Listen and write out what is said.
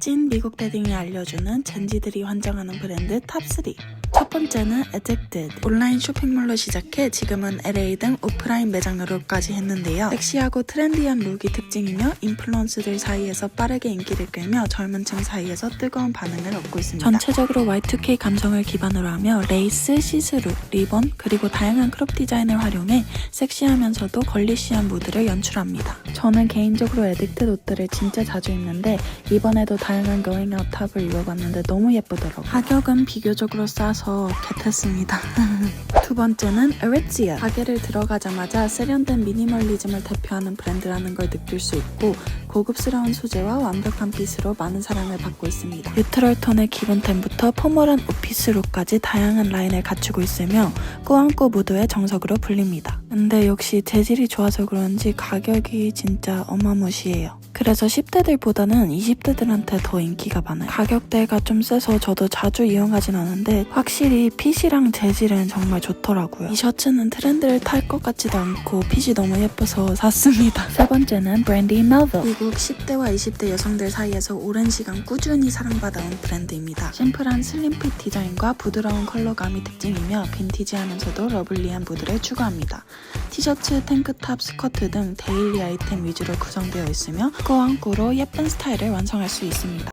찐 미국 대딩이 알려주는 젠지들이 환장하는 브랜드 탑3 첫 번째는 Addicted. 온라인 쇼핑몰로 시작해 지금은 LA 등 오프라인 매장으로까지 했는데요. 섹시하고 트렌디한 룩이 특징이며 인플루언서들 사이에서 빠르게 인기를 끌며 젊은 층 사이에서 뜨거운 반응을 얻고 있습니다. 전체적으로 Y2K 감성을 기반으로 하며 레이스, 시스루, 리본 그리고 다양한 크롭 디자인을 활용해 섹시하면서도 걸리시한 무드를 연출합니다. 저는 개인적으로 에딕트 옷들을 진짜 자주 입는데 이번에도 다양한 going out 탑을 입어봤는데 너무 예쁘더라고요. 가격은 비교적으로 싸서 겟했습니다. 두 번째는 Aritzia. 가게를 들어가자마자 세련된 미니멀리즘을 대표하는 브랜드라는 걸 느낄 수 있고 고급스러운 소재와 완벽한 핏으로 많은 사랑을 받고 있습니다. 뉴트럴 톤의 기본템부터 포멀한 오피스룩까지 다양한 라인을 갖추고 있으며 꾸안꾸 무드의 정석으로 불립니다. 근데 역시 재질이 좋아서 그런지 가격이 진짜 어마무시해요. 그래서 10대들보다는 20대들한테 더 인기가 많아요. 가격대가 좀 세서 저도 자주 이용하진 않은데 확실히 핏이랑 재질은 정말 좋더라고요. 이 셔츠는 트렌드를 탈 것 같지도 않고 핏이 너무 예뻐서 샀습니다. 세 번째는 브랜디 멜빌. 미국 10대와 20대 여성들 사이에서 오랜 시간 꾸준히 사랑받아온 브랜드입니다. 심플한 슬림핏 디자인과 부드러운 컬러감이 특징이며 빈티지하면서도 러블리한 무드를 추구합니다. 티셔츠, 탱크탑, 스커트 등 데일리 아이템 위주로 구성되어 있으며 꾸안꾸로 예쁜 스타일을 완성할 수 있습니다.